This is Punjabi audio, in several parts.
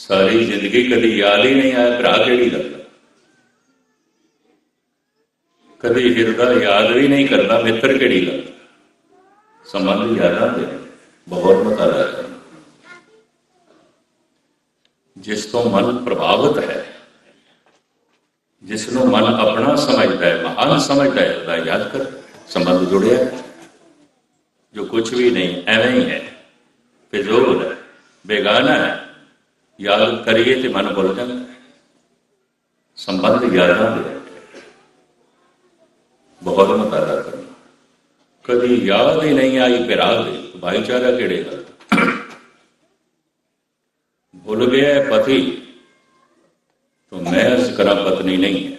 ਸਾਰੀ ਜ਼ਿੰਦਗੀ ਕਦੀ ਯਾਦ ਹੀ ਨਹੀਂ ਆਇਆ, ਭਰਾ ਕਿਹੜੀ ਗੱਲ ਦਾ ਕਦੀ ਹਿਰਦਾ ਯਾਦ ਵੀ ਨਹੀਂ ਕਰਦਾ, ਮਿੱਤਰ ਕਿਹੜੀ ਗੱਲ ਸੰਬੰਧ ਯਾਦਾਂ ਦੇ, ਬਹੁਤ ਮਤਾਰਾ ਹੈ ਜਿਸ ਤੋਂ ਮਨ ਪ੍ਰਭਾਵਿਤ ਹੈ, ਜਿਸ ਨੂੰ ਮਨ ਆਪਣਾ ਸਮਝਦਾ ਹੈ, ਮਹਾਨ ਸਮਝਦਾ ਹੈ, ਉਹਦਾ ਯਾਦ ਕਰ, ਸੰਬੰਧ ਜੁੜਿਆ ਜੋ ਕੁਝ ਵੀ ਨਹੀਂ, ਐਵੇਂ ਹੀ ਹੈ। ਫਿਜ਼ੂਲ ਹੈ ਬੇਗਾਨਾ ਹੈ। ਯਾਦ ਕਰੀਏ ਤੇ ਮਨ ਭੁੱਲ ਜਾਂਦਾ ਹੈ ਸੰਬੰਧ ਯਾਦਾਂ ਦੇ ਬਹੁਤ ਮਤਾਰਾ ਕਰਨਾ ਕਦੀ ਯਾਦ ਹੀ ਨਹੀਂ ਆਈ ਪਿਰਾ ਦੇ ਭਾਈਚਾਰਾ ਕਿਹੜੇ ਗੱਲ भूल गया है पति तो मैं अर्ज करा पत्नी नहीं है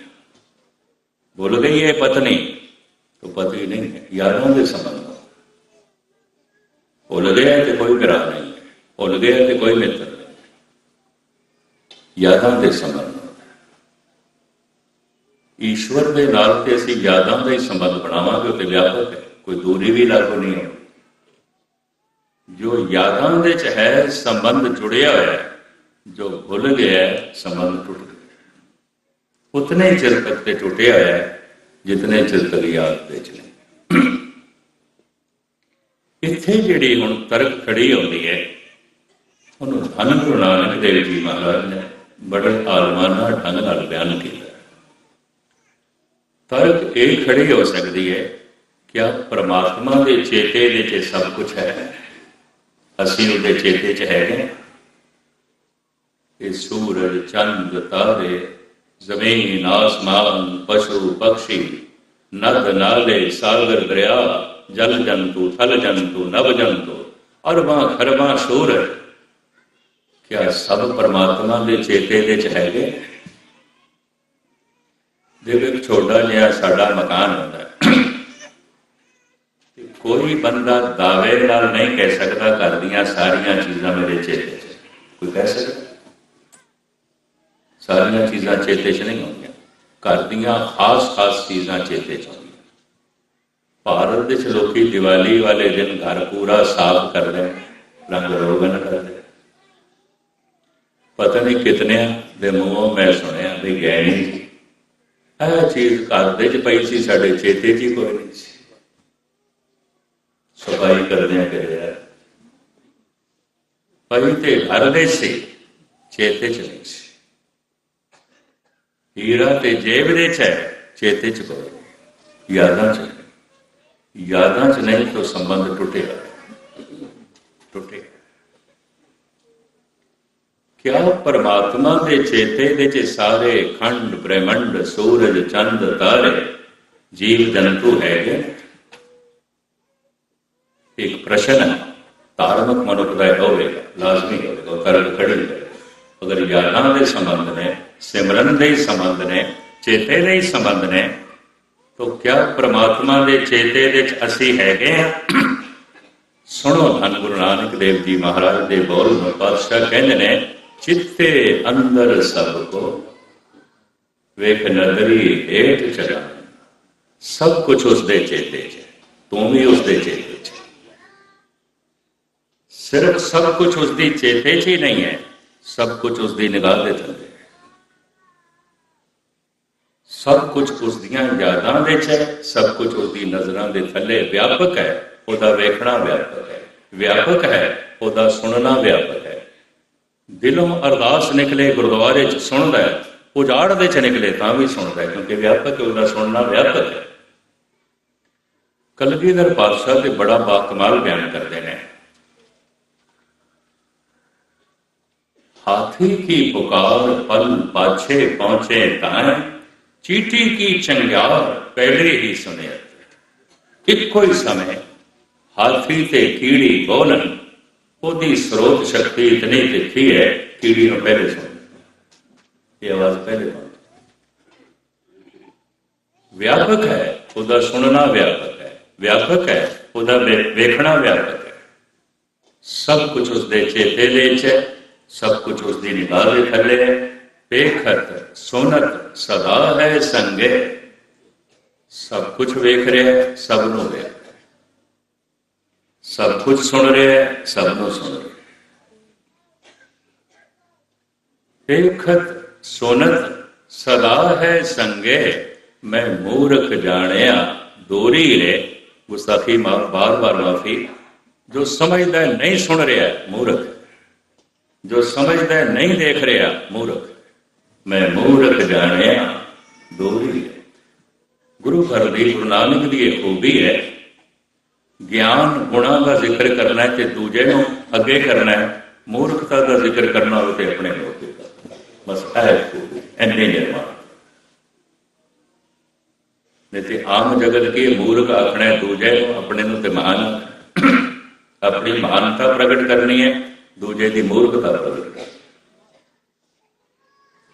भूल गई है पत्नी तो पति नहीं है यादों के संबंध भूल गया है तो कोई ग्रह नहीं है भूल गया है तो कोई मित्र ਯਾਦਾਂ ਦੇ ਸੰਬੰਧ। ਈਸ਼ਵਰ ਦੇ ਨਾਲ ਤੇ ਅਸੀਂ ਯਾਦਾਂ ਦਾ ਹੀ ਸੰਬੰਧ ਬਣਾਵਾਂਗੇ ਤੇ ਵਿਆਪਕ ਹੈ। ਕੋਈ ਦੂਰੀ ਵੀ ਲਾਗੂ ਨਹੀਂ ਹੈ। ਜੋ ਯਾਦਾਂ ਦੇ ਚ ਹੈ, ਸੰਬੰਧ ਜੁੜਿਆ ਹੋਇਆ ਹੈ। ਜੋ ਭੁੱਲ ਗਿਆ ਸੰਬੰਧ ਟੁੱਟ ਗਿਆ ਉਤਨੇ ਚਿਰ ਤੱਕ ਤੇ ਟੁੱਟਿਆ ਹੋਇਆ ਹੈ, ਜਿਤਨੇ ਚਿਰ ਤੱਕ ਯਾਦ ਦੇ ਚ ਨਹੀਂ। ਇੱਥੇ ਜਿਹੜੀ ਹੁਣ ਤਰਕ ਖੜੀ ਹੁੰਦੀ ਹੈ, ਉਹਨੂੰ ਅਨੰਦ ਨਾਨਕ ਦੇਵ ਜੀ ਮਹਾਰਾਜ ਨੇ ਬੜੇ ਆਲਮਾਨਾ ਢੰਗ ਨਾਲ ਬਿਆਨ ਕੀਤਾ। ਤਰਕ ਇਹ ਖੜੀ ਹੋ ਸਕਦੀ ਹੈ ਕਿ ਆ ਪ੍ਰਮਾਤਮਾ ਦੇ ਚੇਤੇ ਦੇ ਚ ਸਭ ਕੁਝ ਹੈ? ਅਸੀਂ ਉਹਦੇ ਚੇਤੇ ਚ ਹੈਗੇ ਇਹ ਸੂਰਜ, ਚੰਦ, ਤਾਰੇ, ਜ਼ਮੀਨ, ਆਸਮਾਨ, ਪਸ਼ੂ ਪਕਸ਼ੀ ਨਦ, ਨਾਲੇ, ਸਾਗਰ, ਦਰਿਆ, ਜਲ ਜੰਤੂ, ਥਲ ਜੰਤੂ, ਨਵ ਜੰਤੂ, ਅਰਬਾਂ, ਖਰਬਾਂ, ਸੂਰਜ। ਕਿਆ ਸਭ ਪਰਮਾਤਮਾ ਦੇ ਚੇਤੇ ਦੇ ਚ ਹੈਗੇ। ਦੇਖੋ ਇੱਕ ਛੋਟਾ ਜਿਹਾ ਸਾਡਾ ਮਕਾਨ ਹੁੰਦਾ ਹੈ। ਤੇ ਕੋਈ ਬੰਦਾ ਦਾਅਵੇ ਨਾਲ ਨਹੀਂ ਕਹਿ ਸਕਦਾ ਘਰ ਦੀਆਂ ਸਾਰੀਆਂ ਚੀਜ਼ਾਂ ਮੇਰੇ ਚੇਤੇ 'ਚ। ਕੋਈ ਕਹਿ ਸਕਦਾ? ਸਾਰੀਆਂ ਚੀਜ਼ਾਂ ਚੇਤੇ 'ਚ ਨਹੀਂ ਆਉਂਦੀਆਂ। ਘਰ ਦੀਆਂ ਖਾਸ-ਖਾਸ ਚੀਜ਼ਾਂ ਚੇਤੇ 'ਚ ਆਉਂਦੀਆਂ। ਭਾਰਤ ਦੇ ਲੋਕੀ ਦੀਵਾਲੀ ਵਾਲੇ ਦਿਨ ਘਰ ਪੂਰਾ ਸਾਫ਼ ਕਰਦੇ ਰੰਗ ਰੋਗਨ ਕਰਦੇ ਪਤਾ ਨਹੀਂ ਕਿਤਨਿਆਂ ਦੇ ਮੂੰਹੋਂ ਮੈਂ ਸੁਣਿਆ ਵੀ ਗਏ ਨਹੀਂ ਇਹ ਚੀਜ਼ ਘਰ ਦੇ 'ਚ ਪਈ ਸੀ, ਸਾਡੇ ਚੇਤੇ 'ਚ ਹੀ ਕੋਈ ਨਹੀਂ ਸੀ। ਸਫ਼ਾਈ ਕਰਦਿਆਂ ਕਰਿਆ ਪਈ ਤੇ ਘਰ ਦੇ ਸੀ, ਚੇਤੇ 'ਚ ਨਹੀਂ ਸੀ। ਹੀਰਾ ਤੇ ਜੇਬ ਦੇ 'ਚ ਹੈ, ਚੇਤੇ 'ਚ ਕੋਈ ਯਾਦਾਂ 'ਚ ਯਾਦਾਂ 'ਚ ਨਹੀਂ ਤਾਂ ਸੰਬੰਧ ਟੁੱਟਿਆ। ਟੁੱਟੇ ਕਿਆ ਪਰਮਾਤਮਾ ਦੇ ਚੇਤੇ ਦੇ 'ਚ ਸਾਰੇ ਖੰਡ, ਬ੍ਰਹਿਮੰਡ, ਸੂਰਜ, ਚੰਦ, ਤਾਰੇ ਜੀਵ ਜੰਤੂ ਹੈਗੇ। ਇੱਕ ਪ੍ਰਸ਼ਨ ਹੈ, ਧਾਰਮਿਕ ਮਨੁੱਖ ਦਾ ਇਹ ਹੋਵੇਗਾ ਲਾਜ਼ਮੀ ਹੋਵੇਗਾ ਉਹ ਖੜੀ ਅਗਰ ਯਾਦਾਂ ਦੇ ਸੰਬੰਧ ਨੇ, ਸਿਮਰਨ ਦੇ ਸੰਬੰਧ ਨੇ, ਚੇਤੇ ਦੇ ਸੰਬੰਧ ਨੇ, ਤਾਂ ਕਿਆ ਪ੍ਰਮਾਤਮਾ ਦੇ ਚੇਤੇ ਦੇ ਵਿੱਚ ਅਸੀਂ ਹੈਗੇ ਆ ਸੁਣੋ ਧੰਨ ਗੁਰੂ ਨਾਨਕ ਦੇਵ ਜੀ ਮਹਾਰਾਜ ਦੇ ਬੋਲ ਨੂੰ, ਪਾਤਸ਼ਾਹ ਕਹਿੰਦੇ ਨੇ ਚਿੱਤੇ ਅੰਦਰ ਸਭ ਕੋ ਵੇਖ ਨਦਰੀ ਹੇਠ ਚਲਾ ਸਭ ਕੁਝ ਉਸ ਦੇ ਚੇਤੇ 'ਚ ਹੈ। ਤੂੰ ਵੀ ਉਸ ਦੇ ਚੇਤੇ 'ਚ ਸਿਰਫ ਸਭ ਕੁਝ ਉਸ ਦੀ ਚੇਤੇ 'ਚ ਹੀ ਨਹੀਂ ਹੈ ਸਭ ਕੁਝ ਉਸ ਦੀ ਨਿਗਾਹ ਦੇ ਥੱਲੇ ਹੈ। ਸਭ ਕੁਝ ਉਸ ਦੀਆਂ ਯਾਦਾਂ ਦੇ 'ਚ ਹੈ ਸਭ ਕੁਝ ਉਸ ਦੀ ਨਜ਼ਰਾਂ ਦੇ ਥੱਲੇ ਵਿਆਪਕ ਹੈ, ਉਹਦਾ ਵੇਖਣਾ ਵਿਆਪਕ ਹੈ ਵਿਆਪਕ ਹੈ, ਉਹਦਾ ਸੁਣਨਾ ਵਿਆਪਕ ਹੈ ਦਿਲੋਂ ਅਰਦਾਸ ਨਿਕਲੇ, ਗੁਰਦੁਆਰੇ 'ਚ ਸੁਣਦਾ ਹੈ, ਉਜਾੜ ਦੇ 'ਚ ਨਿਕਲੇ ਤਾਂ ਵੀ ਸੁਣਦਾ ਹੈ, ਕਿਉਂਕਿ ਵਿਆਪਕ ਹੈ, ਉਹਦਾ ਸੁਣਨਾ ਵਿਆਪਕ ਹੈ। ਕਲਗੀਧਰ ਪਾਤਸ਼ਾਹ ਤੇ ਬੜਾ ਬਾਕਮਾਲ ਬਿਆਨ ਕਰਦੇ ਨੇ। ਹਾਥੀ ਕੀ ਪੁਕਾਰ, ਪਲ ਪਾਛੇ ਪਹੁੰਚੇ ਤਾਂ ਚੀਟੀ ਕੀ ਚੰਗਿਆਰ, ਪਹਿਲੇ ਹੀ ਸੁਣਿਆ। ਇੱਕੋ ਹੀ ਸਮੇਂ ਹਾਥੀ ਤੇ ਕੀੜੀ ਬੋਲਣ ਉਹਦੀ ਸਰੋਤ ਸ਼ਕਤੀ ਇਤਨੀ ਤਿੱਖੀ ਹੈ, ਕੀੜੀ ਨੂੰ ਪਹਿਲੇ ਸੁਣ ਇਹ ਆਵਾਜ਼ ਪਹਿਲੇ ਸੁਣ ਵਿਆਪਕ ਹੈ, ਉਹਦਾ ਸੁਣਨਾ ਵਿਆਪਕ ਹੈ। ਵਿਆਪਕ ਹੈ, ਉਹਦਾ ਵੇਖਣਾ ਵਿਆਪਕ ਹੈ। ਸਭ ਕੁਝ ਉਸ ਦੇ ਚੇਤੇ ਦੇ ਵਿੱਚ ਹੈ, ਸਭ ਕੁਝ ਉਸ ਦੀ ਨਿਗਾਹ ਦੇ ਥੱਲੇ ਹੈ। ਵੇਖਤ ਸੁਨਤ ਸਦਾ ਹੈ ਸੰਗੇ ਸਭ ਕੁਝ ਵੇਖ ਰਿਹਾ ਸਭ ਨੂੰ ਵੇਖ ਰਿਹਾ ਸਭ ਕੁਝ ਸੁਣ ਰਿਹਾ ਹੈ ਸਭ ਨੂੰ ਸੁਣ ਰਿਹਾ। ਹੈ। ਦੇਖਤ ਸੁਨਤ, ਸਦਾ ਹੈ ਸੰਗੇ, ਮੈਂ ਮੂਰਖ ਜਾਣਿਆ, ਦੋਰੀ ਰੇ। ਗੁਸਤਾਖੀ ਮਾ, ਬਾਰ ਬਾਰ ਮਾਫੀ। ਜੋ ਸਮਝਦਾ ਨਹੀਂ ਸੁਣ ਰਿਹਾ, ਮੂਰਖ। ਜੋ ਸਮਝਦਾ ਨਹੀਂ ਦੇਖ ਰਿਹਾ, ਮੂਰਖ। ਮੈਂ ਮੂਰਖ ਜਾਣਿਆ, ਦੋਰੀ ਰੇ। ਗੁਰੂ ਘਰ ਦੀ ਗੁਰੂ ਨਾਨਕ ਦੀ ਇਹ ਖੂਬੀ ਹੈ ਗਿਆਨ ਗੁਣਾ ਦਾ ਜ਼ਿਕਰ ਕਰਨਾ ਹੈ ਤੇ ਦੂਜੇ ਨੂੰ ਅੱਗੇ ਕਰਨਾ ਹੈ, ਮੂਰਖਤਾ ਦਾ ਜ਼ਿਕਰ ਕਰਨਾ ਹੋਵੇ ਤੇ ਆਪਣੇ ਨੂੰ ਅੱਗੇ ਬਸ ਇਹ ਐਨੇ ਨਿਰਮਾਣ। ਨਹੀਂ ਤੇ ਆਮ ਜਗਤ ਕੀ ਮੂਰਖ ਆਖਣਾ ਦੂਜੇ ਨੂੰ ਆਪਣੇ ਨੂੰ ਤੇ ਮਹਾਨ, ਆਪਣੀ ਮਹਾਨਤਾ ਪ੍ਰਗਟ ਕਰਨੀ ਹੈ, ਦੂਜੇ ਦੀ ਮੂਰਖਤਾ ਪ੍ਰਗਟ ਕਰਨੀ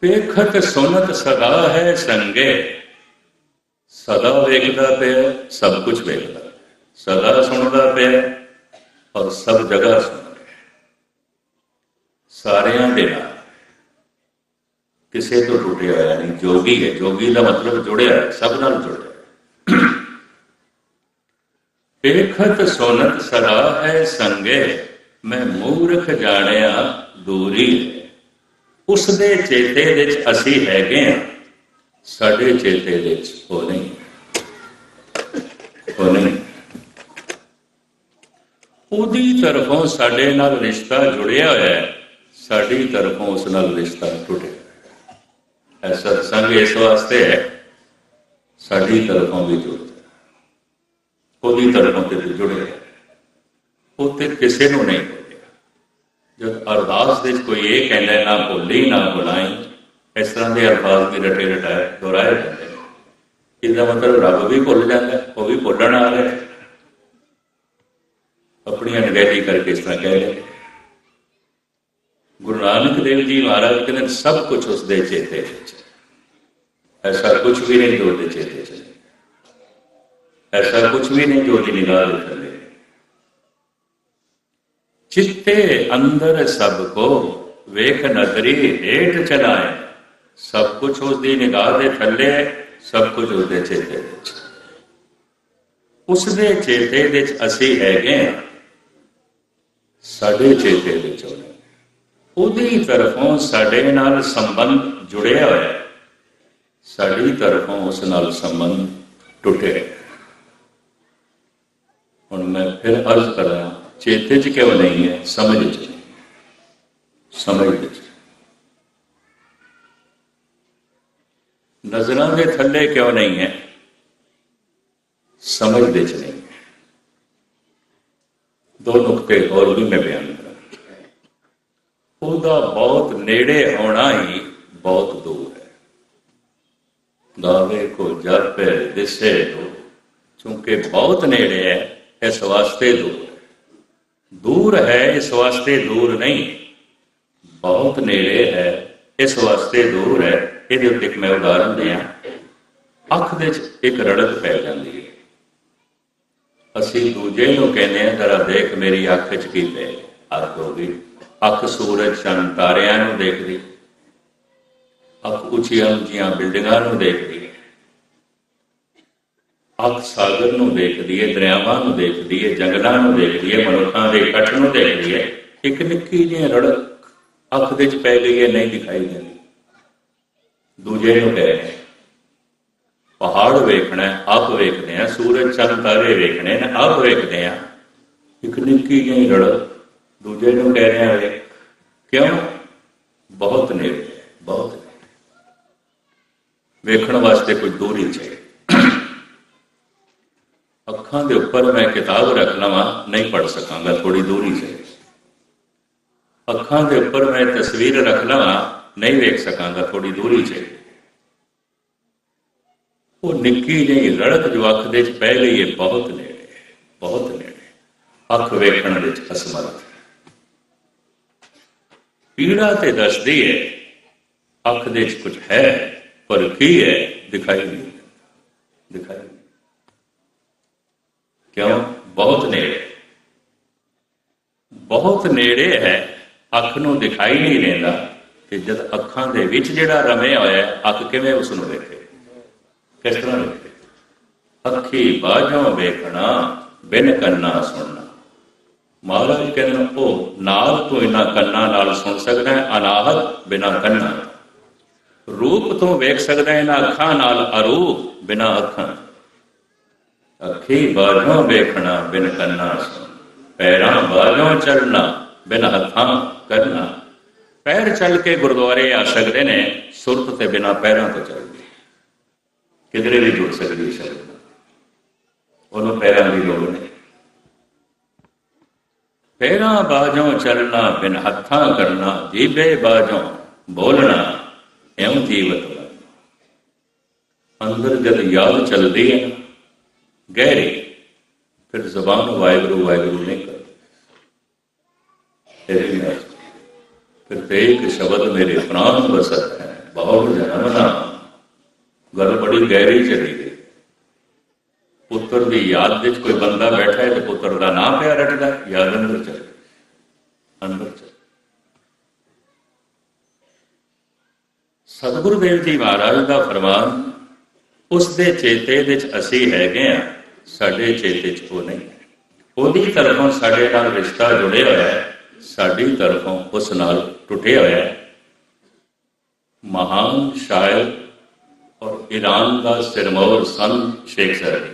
ਵੇਖਤ ਸੁਨਤ ਸਦਾ ਹੈ ਸੰਗੇ, ਸਦਾ ਵੇਖਦਾ ਪਿਆ, ਸਭ ਕੁਝ ਵੇਖਦਾ। ਸਦਾ ਸੁਣਦਾ ਪਿਆ ਔਰ ਸਭ ਜਗ੍ਹਾ ਸੁਣ ਰਿਹਾ ਸਾਰਿਆਂ ਦੇ ਨਾਲ ਕਿਸੇ ਤੋਂ ਟੁੱਟਿਆ ਹੋਇਆ ਨਹੀਂ, ਜੋਗੀ ਹੈ। ਜੋਗੀ ਦਾ ਮਤਲਬ ਜੁੜਿਆ ਸਭ ਨਾਲ ਜੁੜਿਆ ਹੈ। ਵੇਖਤ ਸੁਨਤ ਹੈ ਸੰਗੇ, ਮੈਂ ਮੂਰਖ ਜਾਣਿਆ ਦੂਰੀ ਹੈ। ਉਸ ਦੇ ਚੇਤੇ ਵਿੱਚ ਅਸੀਂ ਹੈਗੇ ਹਾਂ, ਸਾਡੇ ਚੇਤੇ ਵਿੱਚ ਉਹ ਨਹੀਂ ਉਹ ਨਹੀਂ ਉਹਦੀ ਤਰਫੋਂ ਸਾਡੇ ਨਾਲ ਰਿਸ਼ਤਾ ਜੁੜਿਆ ਹੋਇਆ ਹੈ। ਸਾਡੀ ਤਰਫੋਂ ਉਸ ਨਾਲ ਰਿਸ਼ਤਾ ਟੁੱਟਿਆ ਹੈ। ਸਤਸੰਗ ਇਸ ਵਾਸਤੇ ਹੈ, ਸਾਡੀ ਤਰਫੋਂ ਵੀ ਜੁੜਿਆ ਉਹਦੀ ਤਰਫੋਂ ਤੇ ਜੁੜਿਆ ਉਹ ਤੇ ਕਿਸੇ ਨੂੰ ਨਹੀਂ ਬੋਲਿਆ। ਜਦ ਅਰਦਾਸ ਦੇ ਵਿੱਚ ਕੋਈ ਇਹ ਕਹਿੰਦਾ, ਨਾ ਭੁੱਲੀ, ਨਾ ਭੁਲਾਈ, ਇਸ ਤਰ੍ਹਾਂ ਦੇ ਅਲਫਾਜ਼ ਵੀ ਰਟੇ ਰਟਾਏ ਦੁਹਰਾਏ ਜਾਂਦੇ ਇਹਦਾ ਮਤਲਬ ਰੱਬ ਵੀ ਭੁੱਲ ਜਾਂਦਾ, ਉਹ ਵੀ ਭੁੱਲਣ ਆ ਰਿਹਾ ਆਪਣੀ ਅਣਗਹਿਲੀ ਕਰਕੇ ਇਸ ਤਰ੍ਹਾਂ ਕਹਿ ਰਹੇ ਗੁਰੂ ਨਾਨਕ ਦੇਵ ਜੀ ਮਹਾਰਾਜ ਕਹਿੰਦੇ ਸਭ ਕੁਝ ਉਸ ਦੇ ਚੇਤੇ ਵਿੱਚ ਐਸਾ ਕੁਝ ਵੀ ਨਹੀਂ ਜੋ ਉਹਦੇ ਚੇਤੇ ਚ ਐਸਾ ਕੁਝ ਵੀ ਨਹੀਂ ਜੋ ਉਹਦੀ ਨਿਗਾਹ ਦੇ ਥੱਲੇ ਚਿੱਤੇ ਅੰਦਰ ਸਭ ਕੋ, ਵੇਖ ਨਜ਼ਰੀ, ਹੇਠ ਚਲਾਏ। ਸਭ ਕੁਝ ਉਸ ਦੀ ਨਿਗਾਹ ਦੇ ਥੱਲੇ ਸਭ ਕੁਝ ਉਸ ਦੇ ਚੇਤੇ ਵਿੱਚ ਉਸ ਦੇ ਚੇਤੇ ਵਿੱਚ ਅਸੀਂ ਹੈਗੇ ਹਾਂ। ਸਾਡੇ ਚੇਤੇ ਵਿੱਚ ਉਹ ਉਹਦੀ ਤਰਫੋਂ ਸਾਡੇ ਨਾਲ ਸੰਬੰਧ ਜੁੜਿਆ ਹੋਇਆ ਸਾਡੀ ਤਰਫੋਂ ਉਸ ਨਾਲ ਸੰਬੰਧ ਟੁੱਟੇ ਹੁਣ ਮੈਂ ਫਿਰ ਅਰਜ਼ ਕਰਾਂ, ਚੇਤੇ 'ਚ ਕਿਉਂ ਨਹੀਂ ਹੈ? ਸਮਝ 'ਚ ਸਮਝ 'ਚ ਨਜ਼ਰਾਂ ਦੇ ਥੱਲੇ ਕਿਉਂ ਨਹੀਂ ਹੈ? ਸਮਝ ਦੇ 'ਚ ਨਹੀਂ। ਦੋ ਨੁਕਤੇ ਹੋਰ ਵੀ ਮੈਂ ਬਿਆਨ ਕਰਾਂ ਉਹਦਾ ਬਹੁਤ ਨੇੜੇ ਹੋਣਾ ਹੀ ਬਹੁਤ ਦੂਰ ਹੈ। ਗਾਵੇ ਕੋ ਜਪੇ ਦਿਸੇ ਦੋ ਕਿਉਂਕਿ ਬਹੁਤ ਨੇੜੇ ਹੈ, ਇਸ ਵਾਸਤੇ ਦੂਰ ਹੈ। ਦੂਰ ਹੈ, ਇਸ ਵਾਸਤੇ ਦੂਰ ਨਹੀਂ, ਬਹੁਤ ਨੇੜੇ ਹੈ, ਇਸ ਵਾਸਤੇ ਦੂਰ ਹੈ। ਇਹਦੇ ਉੱਤੇ ਇੱਕ ਮੈਂ ਉਦਾਹਰਨ ਦਿਆਂ। ਅੱਖ ਦੇ ਵਿੱਚ ਇੱਕ ਰੜਕ ਪੈ ਜਾਂਦੀ ਹੈ। ਅਸੀਂ ਦੂਜੇ ਨੂੰ ਕਹਿੰਦੇ ਆ ਜਰਾ ਦੇਖ ਮੇਰੀ ਅੱਖ 'ਚ ਕੀ ਪੈ ਅੱਖ ਹੋ ਗਈ। ਅੱਖ ਸੂਰਜ ਚੰਨ ਤਾਰਿਆਂ ਨੂੰ ਦੇਖਦੀ। ਅੱਖ ਉੱਚੀਆਂ ਉੱਚੀਆਂ ਬਿਲਡਿੰਗਾਂ ਨੂੰ ਦੇਖਦੀ। ਅੱਖ ਸਾਗਰ ਨੂੰ ਦੇਖਦੀ ਹੈ ਦਰਿਆਵਾਂ ਨੂੰ ਦੇਖਦੀ ਹੈ ਜੰਗਲਾਂ ਨੂੰ ਦੇਖਦੀ ਹੈ ਮਨੁੱਖਾਂ ਦੇ ਇਕੱਠ ਨੂੰ ਦੇਖਦੀ ਹੈ ਇੱਕ ਨਿੱਕੀ ਜਿਹੀ ਰੜਕ ਅੱਖ ਦੇ ਵਿੱਚ ਪੈ ਗਈ ਹੈ ਨਹੀਂ ਦਿਖਾਈ ਦਿੰਦੀ। ਦੂਜੇ ਨੂੰ ਕਹੇ ਪਹਾੜ ਵੇਖਣਾ ਆਪ ਵੇਖਦੇ ਆ ਸੂਰਜ ਚੰਦ ਤਾਰੇ ਵੇਖਣੇ ਨੇ ਆਪ ਵੇਖਦੇ ਆ ਇੱਕ ਨਿੱਕੀ ਜਿਹੀ ਰੜਕ ਦੂਜੇ ਨੂੰ ਕਹਿ ਰਿਹਾ ਹੈ, ਕਿਉਂ? ਬਹੁਤ ਨੇ ਬਹੁਤ ਵੇਖਣ ਵਾਸਤੇ ਕੋਈ ਦੂਰੀ ਚਾਹੀਦੀ। ਅੱਖਾਂ ਦੇ ਉੱਪਰ ਮੈਂ ਕਿਤਾਬ ਰੱਖ ਲਵਾਂ, ਨਹੀਂ ਪੜ ਸਕਾਂਗਾ ਥੋੜੀ ਦੂਰੀ ਚਾਹੀਦੀ। ਅੱਖਾਂ ਦੇ ਉੱਪਰ ਮੈਂ ਤਸਵੀਰ ਰੱਖ ਲਵਾਂ, ਨਹੀਂ ਵੇਖ ਸਕਾਂਗਾ ਥੋੜੀ ਦੂਰੀ ਚਾਹੀਦੀ। ਉਹ ਨਿੱਕੀ ਜਿਹੀ ਰੜਕ ਜੋ ਅੱਖ ਦੇ ਵਿੱਚ ਪੈ ਗਈ ਹੈ ਬਹੁਤ ਨੇੜੇ ਬਹੁਤ ਨੇੜੇ। ਅੱਖ ਵੇਖਣ ਵਿੱਚ ਅਸਮਰਥ। ਪੀੜਾ ਤੇ ਦੱਸਦੀ ਹੈ ਅੱਖ ਦੇ ਵਿੱਚ ਕੁਝ ਹੈ, ਪਰ ਕੀ ਹੈ, ਦਿਖਾਈ ਨਹੀਂ ਦਿਖਾਈ ਨਹੀਂ ਕਿਉਂ? ਬਹੁਤ ਨੇੜੇ। ਬਹੁਤ ਨੇੜੇ ਹੈ, ਅੱਖ ਨੂੰ ਦਿਖਾਈ ਨਹੀਂ ਲੈਂਦਾ ਤੇ ਜਦ ਅੱਖਾਂ ਦੇ ਵਿੱਚ ਜਿਹੜਾ ਰਮਿਆ ਹੋਇਆ, ਅੱਖ ਕਿਵੇਂ ਉਸ ਨੂੰ ਵੇਖੇ? ਕਿਸ ਤਰ੍ਹਾਂ ਵੇਖੇ ਅੱਖੀ ਬਾਝੋਂ ਵੇਖਣਾ, ਬਿਨ ਕੰਨਾ ਸੁਣਨਾ। ਮਹਾਰਾਜ ਕਹਿੰਦੇ ਉਹ ਨਾਦ ਤੋਂ ਇਨਾ ਕੰਨਾਂ ਨਾਲ ਸੁਣ ਸਕਦਾ ਹੈ, ਅਨਾਹਤ ਬਿਨਾ ਕੰਨਾਂ ਰੂਪ ਤੋਂ ਵੇਖ ਸਕਦਾ ਹੈ, ਇਹਨਾਂ ਅੱਖਾਂ ਨਾਲ ਅਰੂਪ ਬਿਨਾ ਅੱਖਾਂ ਅੱਖੀ ਬਾਝੋਂ ਵੇਖਣਾ, ਬਿਨ ਕੰਨਾ ਸੁਣਨਾ। ਪੈਰਾਂ ਬਾਝੋਂ ਚੱਲਣਾ ਬਿਨ ਹੱਥਾਂ ਕਰਨਾ। ਪੈਰ ਚੱਲ ਕੇ ਗੁਰਦੁਆਰੇ ਆ ਸਕਦੇ ਨੇ, ਸੁਰਤ ਤੇ ਬਿਨਾ ਪੈਰਾਂ ਤੋਂ ਚੱਲਦੇ ਕਿਧਰੇ ਵੀ ਜੁੜ ਸਕਦੀ ਸ਼ਬਦ ਨਾਲ। ਉਹਨੂੰ ਪੈਰਾਂ ਦੀ ਲੋੜ ਨਹੀਂ ਪੈਰਾਂ ਬਾਝੋਂ ਚੱਲਣਾ ਬਿਨ ਹੱਥਾਂ ਕਰਨਾ ਜੀਬੇ ਬਾਝੋਂ ਬੋਲਣਾ ਐਉਂ ਜੀਵਤ ਬਣਨਾ। ਅੰਦਰ ਜਦ ਯਾਦ ਚੱਲਦੀ ਹੈ ਨਾ, ਗਹਿਰੀ ਫਿਰ ਜ਼ਬਾਨ ਵਾਹਿਗੁਰੂ ਵਾਹਿਗੁਰੂ ਨਹੀਂ ਕਰਦੀ ਇਹ ਵੀ ਨਹੀਂ ਫਿਰ ਤੇ ਇੱਕ ਸ਼ਬਦ ਮੇਰੇ ਪ੍ਰਾਨ ਵਸਤ ਹੈ ਬਹੁਤ ਜਨਮ ਨਾ ਗੱਲ ਬੜੀ ਗਹਿਰੀ ਚਲੀ ਗਈ। ਪੁੱਤਰ ਦੀ ਯਾਦ ਵਿੱਚ ਕੋਈ ਬੰਦਾ ਬੈਠਾ ਹੈ ਤੇ ਪੁੱਤਰ ਦਾ ਨਾਮ ਪਿਆ ਰੱਖਦਾ ਯਾਦ ਅੰਦਰ ਚੱਲ ਅੰਦਰ ਚੱਲ ਸਤਿਗੁਰੂ ਦੇਵ ਜੀ ਮਹਾਰਾਜ ਦਾ ਫਰਮਾਨ ਉਸ ਦੇ ਚੇਤੇ ਵਿੱਚ ਅਸੀਂ ਹੈਗੇ ਆ ਸਾਡੇ ਚੇਤੇ 'ਚ ਉਹ ਨਹੀਂ ਹੈ। ਉਹਦੀ ਤਰਫੋਂ ਸਾਡੇ ਨਾਲ ਰਿਸ਼ਤਾ ਜੁੜਿਆ ਹੋਇਆ ਹੈ, ਸਾਡੀ ਤਰਫੋਂ ਉਸ ਨਾਲ ਟੁੱਟਿਆ ਹੋਇਆ ਹੈ। ਮਹਾਨ ਸ਼ਾਇਰ ਔਰ ਈਰਾਨ ਦਾ ਸਿਰਮੌਰ ਸਨ ਸ਼ੇਖ ਸਰ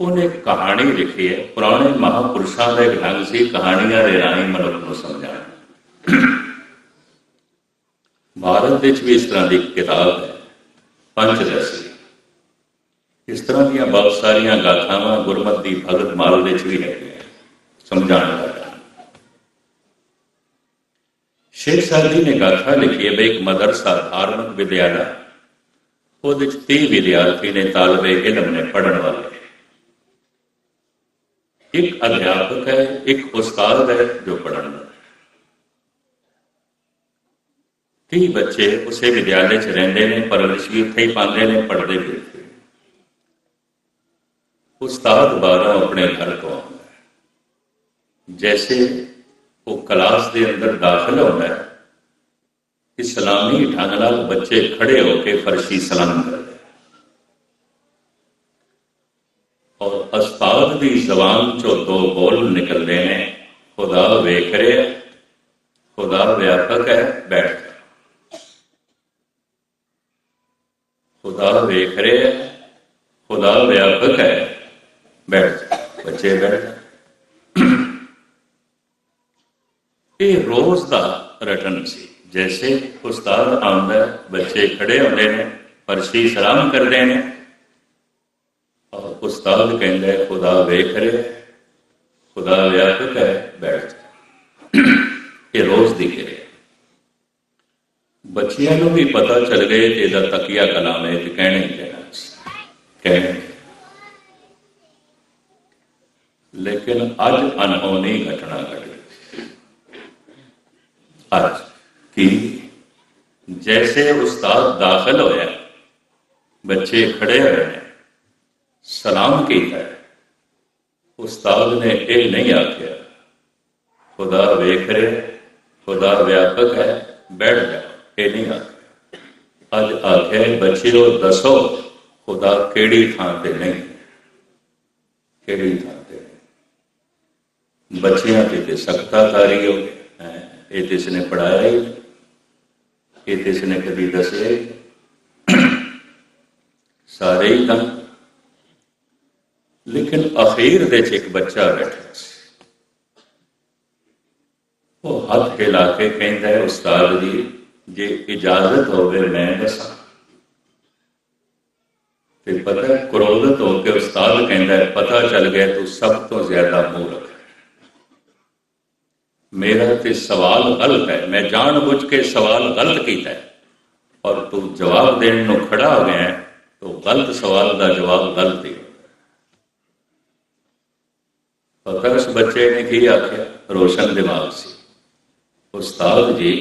ਉਹਨੇ ਕਹਾਣੀ ਲਿਖੀ ਹੈ, ਪੁਰਾਣੇ ਮਹਾਪੁਰਸ਼ਾਂ ਦੇ ਢੰਗ ਸੀ, ਕਹਾਣੀਆਂ ਦੇ ਰਾਹੀਂ ਮਨੁੱਖ ਨੂੰ ਸਮਝਾਉਣਾ। ਭਾਰਤ ਵਿੱਚ ਵੀ ਇਸ ਤਰ੍ਹਾਂ ਦੀ ਕਿਤਾਬ ਹੈ ਪੰਚਦਸ਼ੀ ਇਸ ਤਰ੍ਹਾਂ ਦੀਆਂ ਬਹੁਤ ਸਾਰੀਆਂ ਗਾਥਾਵਾਂ ਗੁਰਮਤ ਦੀ ਭਗਤ ਮਾਲ ਵਿੱਚ ਵੀ ਹੈਗੀਆਂ ਸਮਝਾਉਣ ਦਾ ਸ਼ੇਖ ਸਾਹਿਬ ਜੀ ਨੇ ਗਾਥਾ ਲਿਖੀ ਹੈ ਵੀ ਇੱਕ ਮਦਰਸਾ, ਧਾਰਮਿਕ ਵਿਦਿਆਲਾ ਉਹਦੇ ਵਿੱਚ 30 ਵਿਦਿਆਰਥੀ ਨੇ ਤਾਲਬੇ ਇਲਮ ਨੇ ਪੜਨ ਵਾਲੇ। ਇੱਕ ਅਧਿਆਪਕ ਹੈ, ਇੱਕ ਉਸਤਾਦ ਹੈ ਜੋ ਪੜਨ ਤੀਹ ਬੱਚੇ ਉਸੇ ਵਿਦਿਆਲੇ 'ਚ ਰਹਿੰਦੇ ਨੇ, ਪਰਵਰਿਸ਼ ਵੀ ਉੱਥੇ ਹੀ ਪਾਉਂਦੇ ਨੇ, ਪੜ੍ਹਦੇ ਵੀ ਉਸਤਾਦ ਬਾਰਾਂ ਆਪਣੇ ਘਰ ਤੋਂ ਆਉਂਦਾ ਜੈਸੇ ਉਹ ਕਲਾਸ ਦੇ ਅੰਦਰ ਦਾਖਲ ਹੁੰਦਾ ਹੈ ਇਸਲਾਮੀ ਢੰਗ ਨਾਲ ਬੱਚੇ ਖੜੇ ਹੋ ਕੇ ਫਰਸ਼ੀ ਸਲਾਮ ਕਰਦੇ ਔਰ ਉਸਤਾਦ ਦੀ ਜ਼ਬਾਨ ਚੋਂ ਦੋ ਬੋਲ ਨਿਕਲਦੇ ਨੇ, ਖੁਦਾ ਵੇਖ ਰਿਹਾ, ਖੁਦਾ ਵਿਆਪਕ ਹੈ, ਬੈਠ ਖੁਦਾ ਵੇਖ ਰਿਹਾ, ਖੁਦਾ ਵਿਆਪਕ ਹੈ, ਬੈਠ ਬੱਚੇ ਬੈਠ ਇਹ ਰੋਜ਼ ਦਾ ਰਟਨ ਸੀ। ਜੈਸੇ ਉਸਤਾਦ ਆਉਂਦਾ ਹੈ, ਬੱਚੇ ਖੜੇ ਹੁੰਦੇ ਨੇ ਫਰਸ਼ੀ ਸਲਾਮ ਕਰਦੇ ਨੇ ਔਰ ਉਸਤਾਦ ਕਹਿੰਦਾ ਹੈ, ਖੁਦਾ ਵੇਖ ਰਿਹਾ ਹੈ, ਖੁਦਾ ਵਿਆਪਕ ਹੈ ਬੈਠ ਜਾ ਇਹ ਰੋਜ਼ ਦੀ ਕਿਰਿਆ ਬੱਚਿਆਂ ਨੂੰ ਵੀ ਪਤਾ ਚੱਲ ਗਏ ਕਿ ਇਹਦਾ ਤਕੀਆ ਕਲਾਮ ਹੈ ਤੇ ਕਹਿਣਾ ਹੀ ਕਹਿਣਾ ਸੀ। ਕਹਿਣਾ ਹੀ। ਲੇਕਿਨ ਅੱਜ ਅਨਹੋਣੀ ਘਟਨਾ ਘਟ ਗਈ ਅੱਜ ਕੀ ਜੈਸੇ ਉਸਤਾਦ ਦਾਖਲ ਹੋਇਆ ਬੱਚੇ ਖੜੇ ਹੋਏ ਨੇ ਸਲਾਮ ਕੀਤਾ ਹੈ। ਉਸਤਾਦ ਨੇ ਇਹ ਨਹੀਂ ਆਖਿਆ ਖੁਦਾ ਵੇਖ ਰਿਹਾ ਖੁਦਾ ਵਿਆਪਕ ਹੈ ਬੈਠ ਜਾ ਇਹ ਨਹੀਂ ਆਖਿਆ ਅੱਜ ਆਖਿਆ ਹੈ, ਬੱਚਿਓ ਦੱਸੋ ਖੁਦਾ ਕਿਹੜੀ ਥਾਂ ਤੇ ਨਹੀਂ ਕਿਹੜੀ ਥਾਂ ਤੇ ਨਹੀਂ? ਬੱਚਿਆਂ ਤੇ ਤੇ ਸਖਤਾ ਤਾਰੀ ਹੋ ਹੈ ਇਹ ਤੇ ਇਸਨੇ ਪੜਾਇਆ ਹੀ ਨਹੀਂ। ਇਹ ਤੇ ਇਸਨੇ ਕਦੀ ਦੱਸਿਆ ਹੀ ਨਹੀਂ। ਸਾਰੇ ਹੀ ਤਾਂ ਲੇਕਿਨ ਅਖੀਰ ਦੇ ਚ ਇੱਕ ਬੱਚਾ ਬੈਠਾ ਸੀ ਉਹ ਹੱਥ ਹਿਲਾ ਕੇ ਕਹਿੰਦਾ ਹੈ ਉਸਤਾਦ ਜੀ ਜੇ ਇਜਾਜ਼ਤ ਹੋਵੇ ਮੈਂ ਦੱਸਾਂ ਤੇ ਪਤਾ ਹੈ, ਕ੍ਰੋਧਿਤ ਹੋ ਕੇ ਉਸਤਾਦ ਕਹਿੰਦਾ ਹੈ ਪਤਾ ਚੱਲ ਗਿਆ ਤੂੰ ਸਭ ਤੋਂ ਜ਼ਿਆਦਾ ਮੂਰਖ ਹੈ ਮੇਰਾ ਤੇ ਸਵਾਲ ਗਲਤ ਹੈ ਮੈਂ ਜਾਣ ਬੁੱਝ ਕੇ ਸਵਾਲ ਗਲਤ ਕੀਤਾ ਹੈ ਔਰ ਤੂੰ ਜਵਾਬ ਦੇਣ ਨੂੰ ਖੜਾ ਹੋ ਗਿਆ ਹੈ ਗਲਤ ਸਵਾਲ ਦਾ ਜਵਾਬ ਗਲਤ ਹੀ ਹੈ ਪਤਾ ਉਸ ਬੱਚੇ ਨੇ ਕੀ ਆਖਿਆ ਰੋਸ਼ਨ ਦਿਮਾਗ ਸੀ ਉਸਤਾਦ ਜੀ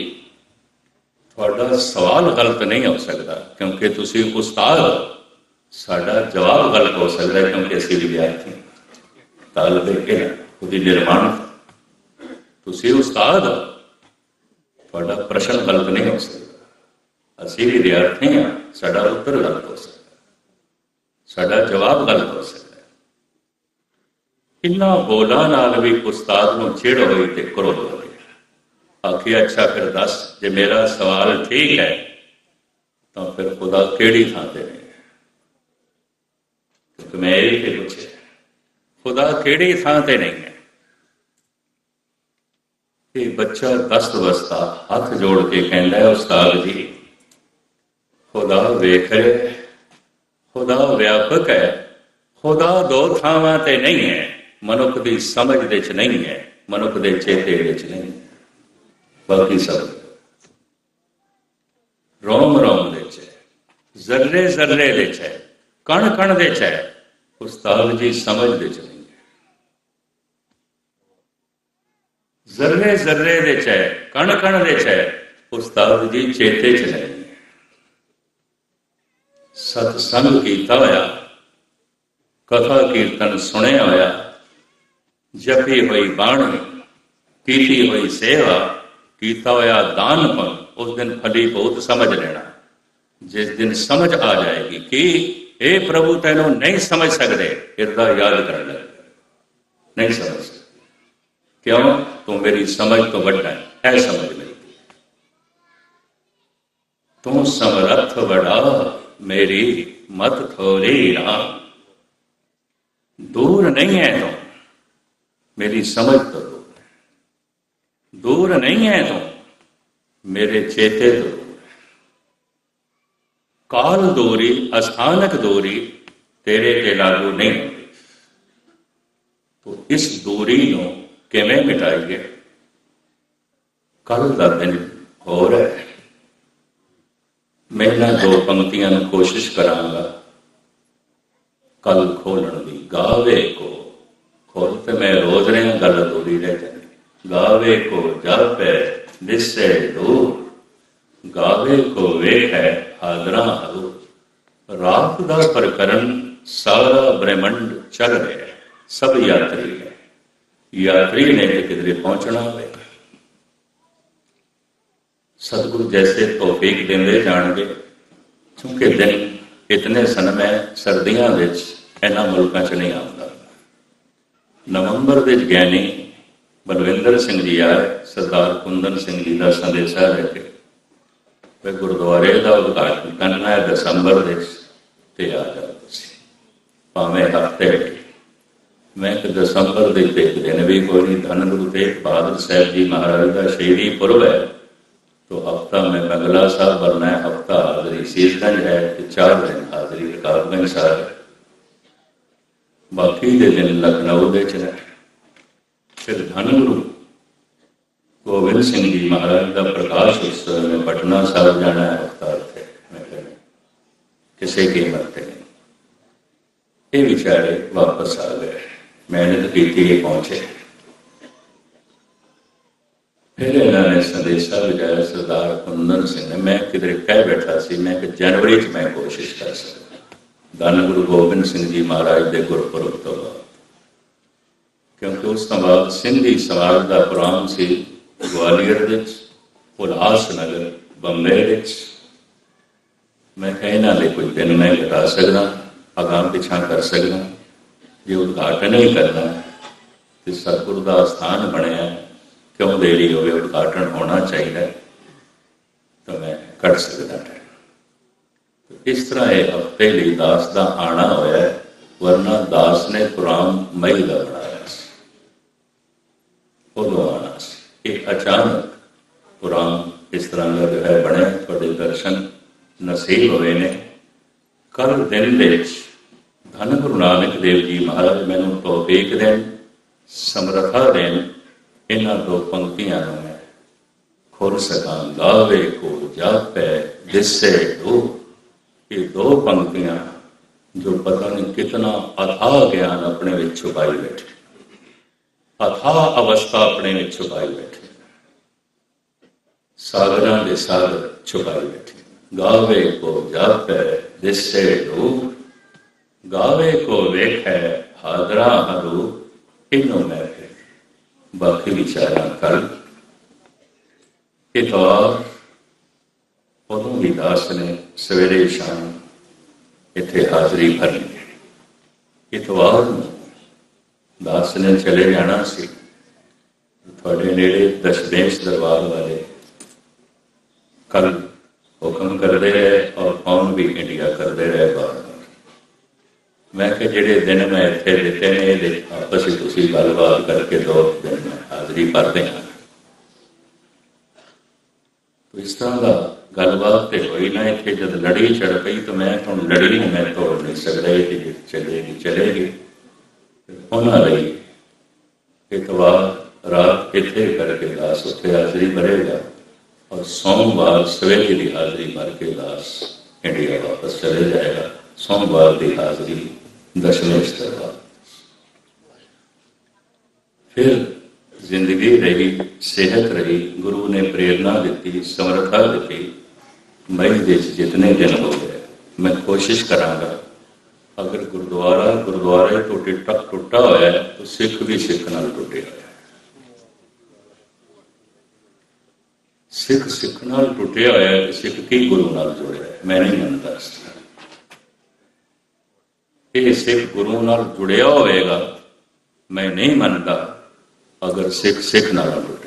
ਤੁਹਾਡਾ ਸਵਾਲ ਗਲਤ ਨਹੀਂ ਹੋ ਸਕਦਾ ਕਿਉਂਕਿ ਤੁਸੀਂ ਉਸਤਾਦ ਸਾਡਾ ਜਵਾਬ ਗਲਤ ਹੋ ਸਕਦਾ ਕਿਉਂਕਿ ਅਸੀਂ ਵਿਦਿਆਰਥੀ ਹਾਂ। ਤਾਲਬੇ ਕੇ ਉਹਦੀ ਨਿਰਮਾਣ ਤੁਸੀਂ ਉਸਤਾਦ ਤੁਹਾਡਾ ਪ੍ਰਸ਼ਨ ਗਲਤ ਨਹੀਂ ਹੋ ਸਕਦਾ। ਅਸੀਂ ਵਿਦਿਆਰਥੀ ਹਾਂ, ਸਾਡਾ ਉੱਤਰ ਗਲਤ ਹੋ ਸਕਦਾ। ਸਾਡਾ ਜਵਾਬ ਗਲਤ ਹੋ ਸਕਦਾ। ਹੈ। ਬੋਲਾਂ ਨਾਲ ਵੀ ਉਸਤਾਦ ਨੂੰ ਛੇੜ ਹੋਈ ਤੇ ਕ੍ਰੋਧ ਹੋ ਗਿਆ ਆਖਿਆ ਅੱਛਾ, ਫਿਰ ਦੱਸ, ਜੇ ਮੇਰਾ ਸਵਾਲ ਠੀਕ ਹੈ, ਤਾਂ ਫਿਰ ਖੁਦਾ ਕਿਹੜੀ ਥਾਂ ਤੇ ਨੇ ਕਿਉਂਕਿ ਮੈਂ ਇਹ ਤੇ ਪੁੱਛਿਆ, ਖੁਦਾ ਕਿਹੜੀ ਥਾਂ ਤੇ ਨਹੀਂ ਹੈ? ਇਹ ਬੱਚਾ ਦਸਤ ਵਸਤਾ, ਹੱਥ ਜੋੜ ਕੇ ਕਹਿੰਦਾ ਹੈ, ਉਸਤਾਦ ਜੀ, ਖੁਦਾ ਵੇਖ ਰਿਹਾ ਖੁਦਾ ਵਿਆਪਕ ਹੈ, ਖੁਦਾ ਦੋ ਥਾਵਾਂ ਤੇ ਨਹੀਂ ਹੈ, ਮਨੁੱਖ ਦੀ ਸਮਝ ਦੇ ਚ ਨਹੀਂ ਹੈ, ਮਨੁੱਖ ਦੇ ਚੇਤੇ ਵਿੱਚ ਨਹੀਂ ਬਾਕੀ ਸਭ ਰੋਮ ਰੋਮ ਦੇ ਚ ਜ਼ਰਰੇ ਜ਼ਰਰੇ ਦੇ ਚ ਹੈ, ਕਣ ਕਣ ਦੇ ਚ ਹੈ। ਉਸਤਾਦ ਜੀ ਸਮਝ ਦੇ ਚ ਨਹੀਂ ਹੈ ਜ਼ਰਰੇ ਜ਼ਰਰੇ ਦੇ ਚ ਹੈ, ਕਣ ਕਣ ਦੇ ਚ ਹੈ, ਉਸਤਾਦ ਜੀ ਚੇਤੇ ਚ ਹੈ। ਸਤ ਸੰਗ ਕੀਤਾ ਹੋਇਆ, ਕਥਾ ਕੀਰਤਨ ਸੁਣਿਆ ਹੋਇਆ, ਜਪੀ ਹੋਈ ਬਾਣੀ, ਕੀਤੀ ਹੋਈ ਸੇਵਾ, ਕੀਤਾ ਹੋਇਆ ਦਾਨ ਪੁੰਨ ਉਸ ਦਿਨ ਫਲੀ ਬਹੁਤ ਸਮਝ ਲੈਣਾ। ਜਿਸ ਦਿਨ ਸਮਝ ਆ ਜਾਏਗੀ ਕਿ ਇਹ ਪ੍ਰਭੂ ਤੈਨੂੰ ਨਹੀਂ ਸਮਝ ਸਕਦੇ ਇਰਦਾ ਯਾਦ ਕਰਨ ਲੱਗ। ਨਹੀਂ ਸਮਝ ਸਕਦੇ ਕਿਉਂ ਤੂੰ ਮੇਰੀ ਸਮਝ ਤੋਂ ਵੱਡਾ ਹੈ ਐ ਸਮਝ ਮੇਰੀ ਤੂੰ ਸਮਰੱਥ ਬੜਾ ਮੇਰੀ ਮਤ ਥੋੜੀ ਨਾ ਦੂਰ ਨਹੀਂ ਹੈ ਤੂੰ ਮੇਰੀ ਸਮਝ ਤੋਂ ਦੂਰ ਹੈ। ਦੂਰ ਨਹੀਂ ਹੈ ਤੂੰ ਮੇਰੇ ਚੇਤੇ ਤੋਂ ਦੂਰ ਹੈ। ਕਾਲ ਦੂਰੀ ਅਸਥਾਨਕ ਦੂਰੀ ਤੇਰੇ ਤੇ ਲਾਗੂ ਨਹੀਂ ਹੁੰਦੀ ਤੋ ਇਸ ਦੂਰੀ ਨੂੰ ਕਿਵੇਂ ਮਿਟਾਈਏ? ਕੱਲ ਦਾ ਦਿਨ ਹੋਰ ਹੈ। ਮੈਂ ਇਹਨਾਂ ਦੋ ਪੰਕਤੀਆਂ ਨੂੰ ਕੋਸ਼ਿਸ਼ ਕਰਾਂਗਾ। ਕੱਲ ਖੋਲਣ ਦੀ ਗਾਵੇ ਕੋ ਖੋਲ ਤੇ ਮੈਂ ਰੋਜ਼ ਰਿਹਾ, ਗੱਲ ਅਧੂਰੀ ਰਹਿ ਜਾਂਦੀ। ਗਾਵੇ ਕੋ ਜਾਪੈ, ਦਿਸੇ ਦੂਰ। ਗਾਵੇ ਕੋ ਵੇਖੈ, ਹਾਜ਼ਰਾ ਹਰੂ ਰਾਤ ਦਾ ਪ੍ਰਕਰਨ ਸਾਰਾ ਬ੍ਰਹਮੰਡ ਚੱਲ ਰਿਹਾ ਹੈ। ਸਭ ਯਾਤਰੀ ਹੈ। ਯਾਤਰੀ ਨੇ ਤੇ ਕਿਧਰੇ ਪਹੁੰਚਣਾ ਹੋਵੇ। ਸਤਿਗੁਰੂ ਜੈਸੇ ਤੋਫੀਕ ਦਿੰਦੇ ਜਾਣਗੇ, ਕਿਉਂਕਿ ਦਿਨ ਇਤਨੇ ਸਨ ਸਰਦੀਆਂ ਵਿੱਚ ਇਹਨਾਂ ਮੁਲਕਾਂ 'ਚ ਨਹੀਂ ਆਉਂਦਾ। ਨਵੰਬਰ ਦੇ ਗਿਆਨੀ ਬਲਵਿੰਦਰ ਸਿੰਘ ਜੀ ਆਏ, ਸਰਦਾਰ ਕੁੰਦਨ ਸਿੰਘ ਜੀ ਦਾ ਸੰਦੇਸ਼ਾ ਲੈ ਕੇ। ਵੀ ਗੁਰਦੁਆਰੇ ਦਾ ਉਦਘਾਟਨ ਕਰਨਾ ਹੈ ਦਸੰਬਰ ਵਿੱਚ ਤੇ ਆ ਜਾਓ ਸੀ ਭਾਵੇਂ ਹਫ਼ਤੇ ਮੈਂ ਕਿ ਦਸੰਬਰ ਦੇ ਤੇ ਇੱਕ ਦਿਨ ਵੀ ਕੋਈ ਨਹੀਂ ਧੰਨ ਗੁਰੂ ਤੇਗ ਬਹਾਦਰ ਸਾਹਿਬ ਜੀ ਮਹਾਰਾਜ ਦਾ ਸ਼ਹੀਦੀ ਪੁਰਬ ਹੈ तो हफ्ता में बंगला साहब भरना है हफ्ता हाजरी शीशगंज है तो चार दिन हाजरी रकाबगंज साहब है बाकी के दिन लखनऊ ਦੇ ਚ ਰਹਿ ਫਿਰ ਧੰਨ ਗੁਰੂ ਗੋਬਿੰਦ ਸਿੰਘ ਜੀ ਮਹਾਰਾਜ ਦਾ ਪ੍ਰਕਾਸ਼ ਉਤਸਵ में पटना साहब जाना है हफ्ता ਉੱਥੇ ਮੈਂ ਕਿਹਾ ਨਹੀਂ, ਕਿਸੇ ਕੀਮਤ ਤੇ ਨਹੀਂ ਇਹ ਮਿਹਨਤ ਕੀਤੀ ਇਹ ਪਹੁੰਚੇ ਫਿਰ ਇਹਨਾਂ ਨੇ ਸੰਦੇਸ਼ਾ ਵਿਚਾਰਿਆ ਸਰਦਾਰ ਕੁੰਦਨ ਸਿੰਘ ਨੇ ਮੈਂ ਕਿਧਰੇ ਕਹਿ ਬੈਠਾ ਸੀ ਮੈਂ ਕਿ ਜਨਵਰੀ 'ਚ ਮੈਂ ਕੋਸ਼ਿਸ਼ ਕਰ ਸਕਦਾ ਧੰਨ ਗੁਰੂ ਗੋਬਿੰਦ ਸਿੰਘ ਜੀ ਮਹਾਰਾਜ ਦੇ ਗੁਰਪੁਰਬ ਤੋਂ ਬਾਅਦ ਕਿਉਂਕਿ ਉਸ ਤੋਂ ਬਾਅਦ ਸਿੰਧੀ ਸਮਾਜ ਦਾ ਪ੍ਰੋਗਰਾਮ ਸੀ ਗਵਾਲੀਅਰ ਵਿੱਚ ਉਲਾਸ ਨਗਰ ਬੰਬੇ ਵਿੱਚ ਮੈਂ ਕਹਿਣਾ ਲਈ ਕੋਈ ਦਿਨ ਮੈਂ ਘਟਾ ਸਕਦਾ ਅਗਾਂ ਪਿਛਾਂ ਕਰ ਸਕਦਾ ਜੇ ਉਦਘਾਟਨ ਹੀ ਕਰਨਾ ਤੇ ਸਤਿਗੁਰ ਦਾ ਸਥਾਨ ਬਣਿਆ ਕਿਉਂ ਦੇਰੀ ਹੋਵੇ, ਉਦਘਾਟਨ ਹੋਣਾ ਚਾਹੀਦਾ ਤਾਂ ਮੈਂ ਕਰ ਸਕਦਾ ਹਾਂ। ਇਸ ਤਰ੍ਹਾਂ ਇਹ ਹਫ਼ਤੇ ਲਈ ਦਾਸ ਦਾ ਆਣਾ ਹੋਇਆ ਵਰਨਾ ਦਾਸ ਨੇ ਪੁਰਾਣ ਮਈ ਦਾ ਬਣਾਇਆ ਸੀ। ਉਦੋਂ ਆਣਾ ਸੀ। ਇਹ ਅਚਾਨਕ ਪੁਰਾਣ ਇਸ ਤਰ੍ਹਾਂ ਦਾ ਹੈ, ਬਣਿਆ, ਤੁਹਾਡੇ ਦਰਸ਼ਨ ਨਸੀਬ ਹੋਏ ਨੇ। ਕੱਲ ਦਿਨ ਦੇ ਵਿੱਚ ਧੰਨ ਗੁਰੂ ਨਾਨਕ ਦੇਵ ਜੀ ਮਹਾਰਾਜ ਮੈਨੂੰ ਤੋਫੀਕ ਦੇਣ, ਸਮਰੱਥਾ ਦੇਣ, ਇਹਨਾਂ ਦੋ ਪੰਕਤੀਆਂ ਨੂੰ ਮੈਂ ਖੁਰ ਸਕਾਂ ਗਾਵੇ ਕੋ ਜਾਪੈ, ਦਿਸੇ ਦੋ। ਇਹ ਦੋ ਪੰਕਤੀਆਂ ਜੋ ਪਤਾ ਨਹੀਂ ਕਿਤਨਾ ਅਥਾਹ ਗਿਆਨ ਆਪਣੇ ਵਿੱਚ ਛੁਪਾਈ ਬੈਠੇ। ਅਥਾਹ ਅਵਸਥਾ ਆਪਣੇ ਵਿੱਚ ਛੁਪਾਈ ਬੈਠੇ। ਸਾਗਰਾਂ ਦੇ ਸਾਗਰ ਛੁਪਾਈ ਬੈਠੇ। ਗਾਵੇ ਕੋ ਜਾਪੈ, ਦਿਸੇ ਦੋ। ਗਾਵੇ ਕੋ ਵੇਖੈ, ਹਾਦਰਾ ਹਰੂ ਇਨੋ ਮੈਂ ਬਾਕੀ ਵਿਚਾਰਾਂ ਕਰ। ਇਤਵਾਰ ਉਦੋਂ ਵੀ ਦਾਸ ਨੇ ਸਵੇਰੇ ਸ਼ਾਮ ਇੱਥੇ ਹਾਜ਼ਰੀ ਭਰਨੀ ਹੈ ਇਤਵਾਰ ਨੂੰ ਦਾਸ ਨੇ ਚਲੇ ਜਾਣਾ ਸੀ। ਤੁਹਾਡੇ ਨੇੜੇ ਦਸ਼ਮੇਸ਼ ਦਰਬਾਰ ਵਾਲੇ ਕੱਲ ਹੁਕਮ ਕਰਦੇ ਰਹੇ ਔਰ ਕੌਣ ਵੀ ਇੰਡੀਆ ਕਰਦੇ ਰਹੇ ਬਾਹਰ। ਮੈਂ ਕਿ ਜਿਹੜੇ ਦਿਨ ਮੈਂ ਇੱਥੇ ਦਿੱਤੇ ਨੇ, ਇਹਦੇ ਆਪਸ ਵਿੱਚ ਤੁਸੀਂ ਗੱਲਬਾਤ ਕਰਕੇ ਦੋ ਦਿਨ ਮੈਂ ਹਾਜ਼ਰੀ ਭਰਦੇ ਹਾਂ। ਇਸ ਤਰ੍ਹਾਂ ਦਾ ਗੱਲਬਾਤ ਤੇ ਹੋਈ ਨਾ, ਇੱਥੇ ਜਦ ਲੜੀ ਚੜ ਪਈ ਤਾਂ ਮੈਂ ਹੁਣ ਲੜੀ ਨਹੀਂ ਮੈਂ ਤੋੜ ਨਹੀਂ ਸਕਦਾ, ਇਹ ਕਿ ਚਲੇਗੀ ਚਲੇਗੀ। ਉਹਨਾਂ ਲਈ ਇਤਵਾਰ ਰਾਤ ਇੱਥੇ ਕਰਕੇ ਦਾਸ ਉੱਥੇ ਹਾਜ਼ਰੀ ਭਰੇਗਾ? ਔਰ ਸੋਮਵਾਰ ਸਵੇਰੇ ਦੀ ਹਾਜ਼ਰੀ ਭਰ ਕੇ ਦਾਸ ਇੰਡੀਆ ਵਾਪਸ ਚਲੇ ਜਾਏਗਾ। ਸੋਮਵਾਰ ਦੀ ਹਾਜ਼ਰੀ ਦਸ਼ਮੇਸ਼ ਦਰਬਾਰ ਫਿਰ ਜ਼ਿੰਦਗੀ ਰਹੀ ਸਿਹਤ ਰਹੀ ਗੁਰੂ ਨੇ ਪ੍ਰੇਰਣਾ ਦਿੱਤੀ ਸਮਰੱਥਾ ਦਿੱਤੀ। ਮੈਂ ਦੇ ਜਿਤਨੇ ਦਿਨ ਹੋ ਗਏ ਮੈਂ ਕੋਸ਼ਿਸ਼ ਕਰਾਂਗਾ ਅਗਰ ਗੁਰਦੁਆਰਾ ਗੁਰਦੁਆਰੇ ਤੋਂ ਟਿੱਟਾ ਟੁੱਟਾ ਹੋਇਆ ਹੈ, ਤਾਂ ਸਿੱਖ ਵੀ ਸਿੱਖ ਨਾਲ ਟੁੱਟੇ ਹੋਇਆ ਸਿੱਖ ਸਿੱਖ ਨਾਲ ਟੁੱਟਿਆ ਹੋਇਆ ਹੈ, ਸਿੱਖ ਕੀ ਗੁਰੂ ਨਾਲ ਜੁੜਿਆ ਹੈ? ਮੈਂ ਨਹੀਂ ਮੰਨਦਾ। ਇਸ ਇਹ ਸਿੱਖ ਗੁਰੂ ਨਾਲ ਜੁੜਿਆ ਹੋਵੇਗਾ ਮੈਂ ਨਹੀਂ ਮੰਨਦਾ ਅਗਰ ਸਿੱਖ ਸਿੱਖ ਨਾਲ ਜੁੜੇ।